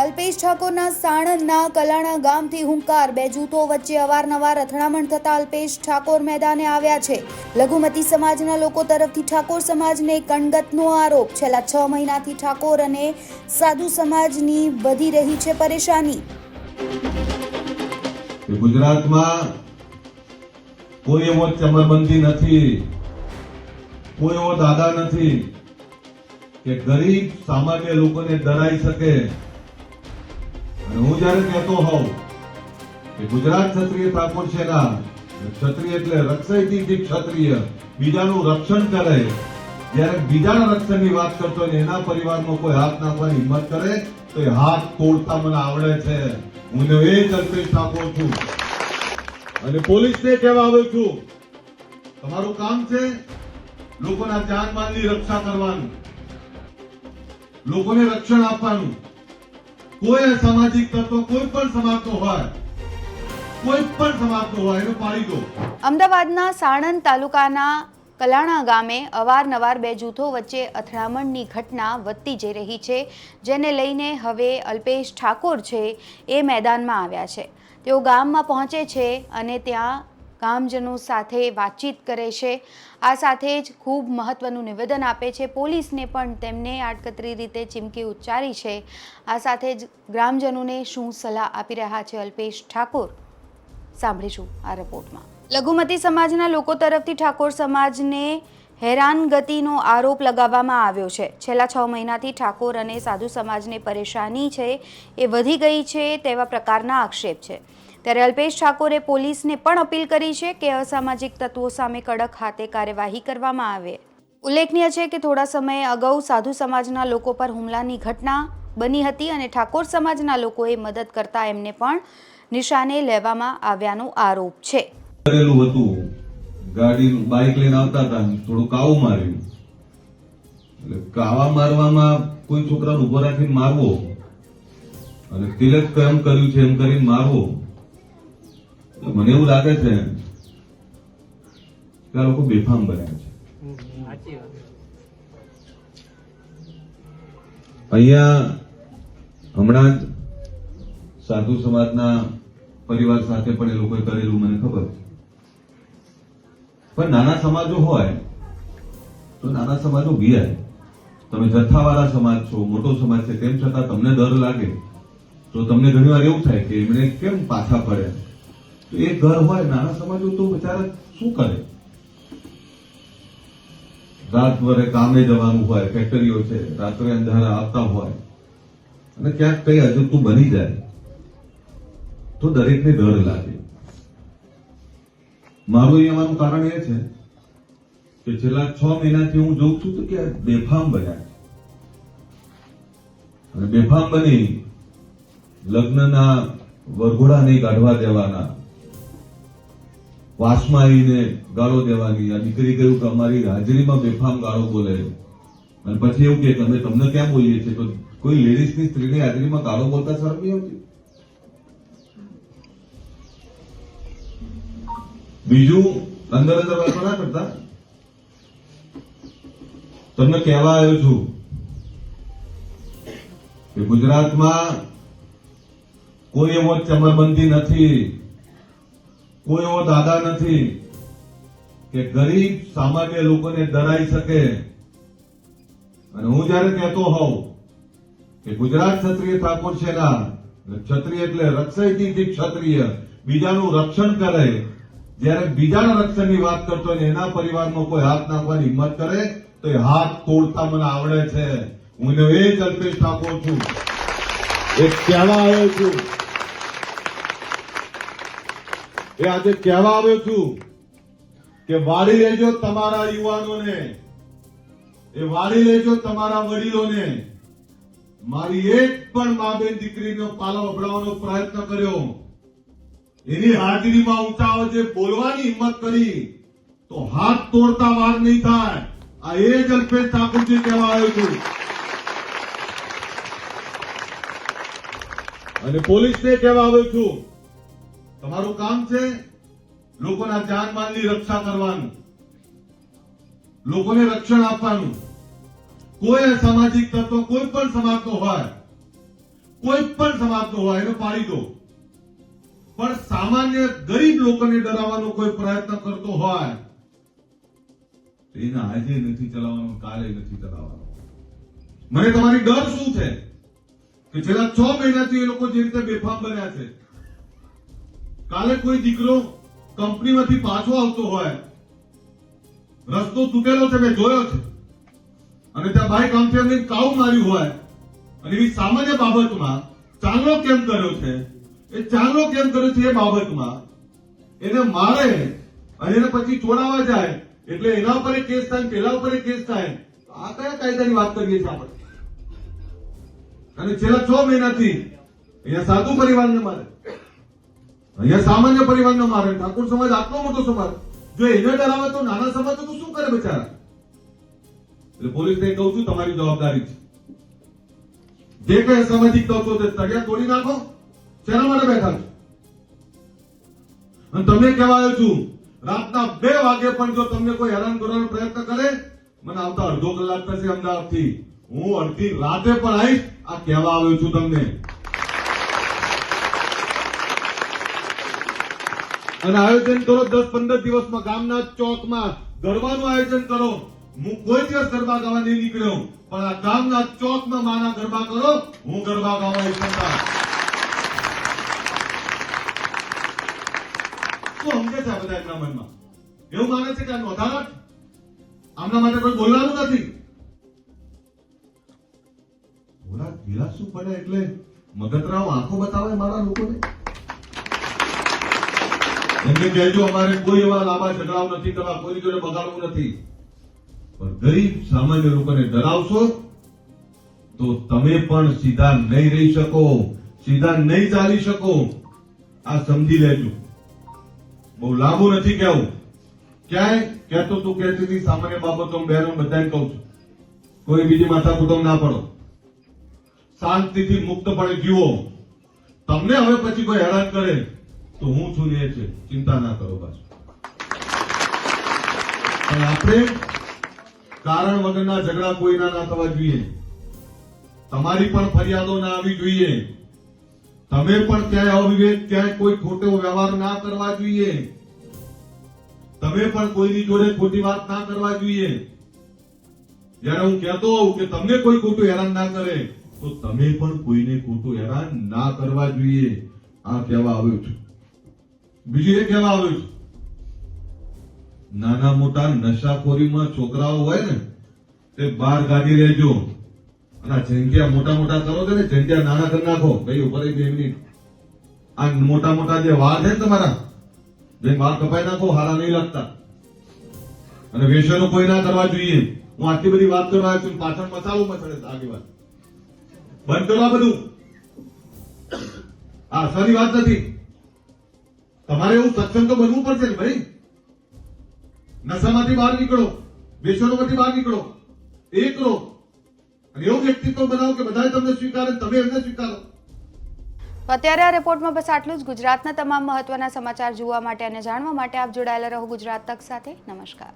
અલ્પેશ ઠાકોરના સાણંદના કલાણા ગામથી હુંકાર, બે જૂથો વચ્ચે અવારનવાર અથડામણ થતા અલ્પેશ ઠાકોર મેદાને આવ્યા છે. લઘુમતી સમાજના લોકો તરફથી ઠાકોર સમાજને કણગતનો આરોપ. છેલ્લા છ મહિનાથી ઠાકોર અને સાધુ સમાજની વધી રહી છે પરેશાની. ગુજરાતમાં કોઈ એવો ચમરબંધી નથી, કોઈ એવો દાદા નથી કે ગરીબ સામાન્ય લોકોને ડરાઈ શકે હું જયારે કહેતો હોઉં કે ગુજરાત ક્ષત્રિય ઠાકોર સેના ક્ષત્રિય એટલે રક્ષયથી ક્ષત્રિય, બીજાનું રક્ષણ કરે, જ્યારે બીજાના રક્ષણની વાત કરતો હોય ને એના પરિવારનો કોઈ હાથ નાખવાની હિંમત કરે, તો એ હાથ તોડતા મને આવડે છે. હું એ જ અલ્પેશ ઠાકોર છું. અને પોલીસને કહેવા આવ્યો છું, તમારું કામ છે લોકોના જાનમાલની રક્ષા કરવાનું, લોકોને રક્ષણ આપવાનું. કોઈ સામાજિક તત્વ કોઈ પણ સમાજનો હોય, કોઈ પણ સમાજનો હોય, એને પાડી દો. અમદાવાદના સાણંદ તાલુકાના કલાણા ગામે અવારનવાર બે જૂથો વચ્ચે અથડામણની ઘટના વધતી જઈ રહી છે, જેને લઈને હવે અલ્પેશ ઠાકોર છે એ મેદાનમાં આવ્યા છે. તેઓ ગામમાં પહોંચે છે અને ત્યાં ગામજનો સાથે વાતચીત કરે છે. આ સાથે જ ખૂબ મહત્વનું નિવેદન આપે છે. પોલીસને પણ તેમને આડકતરી રીતે ચીમકી ઉચ્ચારી છે. આ સાથે જ ગ્રામજનોને શું સલાહ આપી રહ્યા છે અલ્પેશ ઠાકોર? સાંભળીશું આ રિપોર્ટમાં. લઘુમતી સમાજના લોકો તરફથી ઠાકોર સમાજને હેરાનગતિનો આરોપ લગાવવામાં આવ્યો છે. છેલ્લા છ મહિનાથી ઠાકોર અને સાધુ સમાજને પરેશાની છે. એ વધી ગઈ છે તેવા પ્રકારના આક્ષેપ છે. ત્યારે અલ્પેશ ઠાકોરે પોલીસને પણ અપીલ કરી છે કે અસામાજિક તત્વો સામે કડક હાથે કાર્યવાહી કરવામાં આવે. ઉલ્લેખનીય છે કે થોડા સમય અગાઉ સાધુ સમાજના લોકો પર હુમલાની ઘટના બની હતી અને ઠાકોર સમાજના લોકોએ મદદ કરતા એમને પણ નિશાને લેવામાં આવ્યાનો આરોપ છે. કરેલું હતું. ગાડી બાઇક લઈને આવતા હતા થોડું કાવું માર્યું એટલે કાવા મારવામાં કોઈ છોકરાને ઊભો રાખીને મારવો. અને તિલક કેમ કર્યું છે, એમ કરીને મારવો. મને એવું લાગે છે કે આ લોકો બેફામ બન્યા છે. અહીંયા હમણાં જ સાધુ સમાજના પરિવાર સાથે પણ એ લોકોએ કરેલું મને ખબર પણ નાના સમાજો હોય તો નાના સમાજો ભીયાય તમે જથ્થાવાળા સમાજ છો મોટો સમાજ છે તેમ છતાં તમને ડર લાગે તો તમને ઘણીવાર એવું થાય કે એમણે કેમ પાછા પડ્યા તો એ ઘર હોય, નાના સમાજો તો બિચારા શું કરે? રાત ભરે કામે જવાનું હોય ફેક્ટરીઓ છે રાત્રે અંધારા આવતા હોય. અને ક્યાંક કઈ અજુકતું બની જાય, તો દરેકને ડર લાગે. મારું એવાનું કારણ એ છે કે છેલ્લા છ મહિનાથી હું જોઉં છું તો કે બેફામ બન્યા અને બેફામ બની લગ્નના વરઘોડા નહીં કાઢવા દેવાના વાસમાં ગાળો દેવાની આ દીકરી કહ્યું કે અમારી હાજરીમાં બેફામ ગાળો બોલે અને પછી એવું કે અમે તમને ક્યાં બોલીએ છીએ? તો કોઈ લેડીઝની સ્ત્રીની હાજરીમાં ગાળો બોલતા શરમ બીજું અંદર અંદર વાતો ના કરતા. તમને કહેવા આવ્યો છું કે ગુજરાતમાં કોઈ એવો ચમરબંધી નથી. કોઈ એવો દાદા નથી કે ગરીબ સામાન્ય લોકોને ડરાઈ શકે. અને હું જયારે કહેતો હોઉં કે ગુજરાત ક્ષત્રિય ઠાકોર સેના ક્ષત્રિય એટલે રક્ષયથી ક્ષત્રિય, બીજાનું રક્ષણ કરે, જયારે બીજાના રક્ષણની વાત કરતો હોય એના પરિવારમાં કોઈ હાથ નાખવાની હિંમત કરે, તો એ હાથ તોડતા મને આવડે છે. હું એ જ અલ્પેશ ઠાકોર છું. એ કહેવા આવ્યો છું. એ આજે કહેવા આવ્યો છું કે વાળી લેજો તમારા યુવાનોને. એ વાળી લેજો તમારા વડીલોને. મારી એક પણ મા બેન દીકરીનો પાલો અભડાવવાનો પ્રયત્ન કર્યો. એની હાજરીમાં ઊંચા અવાજે બોલવાની હિંમત કરી, તો હાથ તોડતા વાર નહીં થાય. આ એ જ અલ્પેશ ઠાકોરજી કહેવા આવ્યો છું. અને પોલીસને કહેવા આવ્યો છું તમારું કામ છે લોકોના જાનમાલની રક્ષા કરવાનું, લોકોને રક્ષણ આપવાનું. કોઈ સામાજિક તત્વ કોઈ પણ સમાજનો હોય, કોઈ પણ સમાજનો હોય, એને પાડી દો. પણ સામાન્ય ગરીબ લોકોને ડરાવવાનો કોઈ પ્રયત્ન કરતો હોય એને આજે નથી ચલાવવાનો, કાલે નથી ચલાવવાનો. મને તમારી ડર શું છે? કે છેલ્લા છ મહિનાથી એ લોકો જે રીતે બેફામ બન્યા છે. કાલે કોઈ દીકરો કંપનીમાંથી પાછો આવતો હોય, રસ્તો તૂટેલો છે, મેં જોયો છે. અને ત્યાં બાઈક આમથી કાવ માર્યું હોય, અને એવી સામાન્ય બાબતમાં ચાંગલો કેમ કર્યો છે? એ ચાંગલો કેમ કર્યો છે એ બાબતમાં એને મારે અને એને પછી છોડાવવા જાય, એટલે એના ઉપર કેસ થાય પેલા ઉપર કેસ થાય. આ કયા કાયદાની વાત કરીએ છીએ આપણે? અને છેલ્લા છ મહિનાથી અહીંયા સાધુ પરિવારને મારે. અહીંયા સામાન્ય પરિવારને મારે ઠાકોર સમાજ આટલો મોટો સમાજ. જો એને ડરાવે તો નાના સમાજ તો શું કરે બિચારા? એટલે પોલીસને કહું છું, તમારી જવાબદારી છે. જે કઈ સામાજિક તત્વો તળિયા તોડી નાખો. શેના માટે બેઠા છો? અને તમને કહેવા આવ્યો છું, રાતના બે વાગે પણ જો તમને કોઈ હેરાન કરવાનો પ્રયત્ન કરે, મને આવતા અડધો કલાક થશે અમદાવાદથી. હું અડધી રાતે પણ આવીશ. આ કહેવા આવ્યો છું તમને. અને આયોજન કરો દસ પંદર દિવસમાં ગામના ચોકમાં. ગરબાનું આયોજન કરો. હું કોઈ દિવસ ગરબા ગાવા નહીં નીકળ્યો. પણ આ ગામના ચોકમાં માના ગરબા કરો. હું ગરબા ગાવા ઈચ્છતા શું સમજે છે બધા એમના મનમાં? એવું માને છે કે આ નોંધાવટ આમના માટે કોઈ બોલવાનું નથી. ઢીલા શું પડે એટલે મગતરાવ આંખો બતાવે મારા લોકોને? એમને કહેજો, અમારે કોઈ એવા લાંબા ઝઘડાઓ નથી કરવા કોઈ જોડે બગાડવું નથી. પણ ગરીબ સામાન્ય લોકોને ડરાવશો, તો તમે પણ સીધા નહીં રહી શકો, સીધા નહીં ચાલી શકો. આ સમજી લેજો. બહુ લાંબુ નથી કહેવું. ક્યાંય કહેતો તું કહેતી હતી સામાન્ય બાબતો બહેનો બધાને કહું છું. કોઈ બીજી માથા કુટુંબ ના પડો. શાંતિથી મુક્તપણે જીવો. તમને હવે પછી કોઈ હેરાન કરે. તો હું છું એ છે ચિંતા ના કરો પાછું. પણ આપણે કારણ વગરના ઝઘડા કોઈના ના થવા જોઈએ. તમારી પણ ફરિયાદો ના આવી જોઈએ. તમે પણ ક્યાંય અવિવેક, ક્યાંય કોઈ ખોટો વ્યવહાર ના કરવા જોઈએ. તમે પણ કોઈની જોડે ખોટી વાત ના કરવા જોઈએ. જ્યારે હું કહેતો હોઉં કે તમને કોઈ ખોટું હેરાન ના કરે, તો તમે પણ કોઈને ખોટું હેરાન ના કરવા જોઈએ. આ કહેવા આવ્યું છું. બીજું એ કહેવા આવ્યું છે. નાના મોટા નશાખોરીમાં છોકરાઓ હોય ને, તે બહાર કાઢી લેજો. અને જંગ્યા મોટા મોટા કરો છો ને, જંગ્યા નાના કરી નાખો. ભાઈ, ઉપર એમની આ મોટા મોટા જે વાળ છે ને તમારા જે વાળ કપાઈ નાખો, હારા નહીં લાગતા. અને વેસનો કોઈ ના કરવા જોઈએ. હું આટલી બધી વાત કરવા આવ્યો છું, પાછળ મસાલો મસળે છે આગી વાત બંધ કરો આ બધું. આ સારી વાત નથી. તમારે એવું સત્સંગ તો બનવું પડશે ને ભાઈ. નશામાંથી બહાર નીકળો વ્યસનોમાંથી બહાર નીકળો, એક કરો અને એવું વ્યક્તિત્વ બનાવો કે બધા તમને સ્વીકારે તમે એમને સ્વીકારો. અત્યારે આ રિપોર્ટમાં બસ આટલું જ. ગુજરાતના તમામ મહત્વના સમાચાર જોવા માટે અને જાણવા માટે આપ જોડાયેલા રહો ગુજરાત તક સાથે. નમસ્કાર.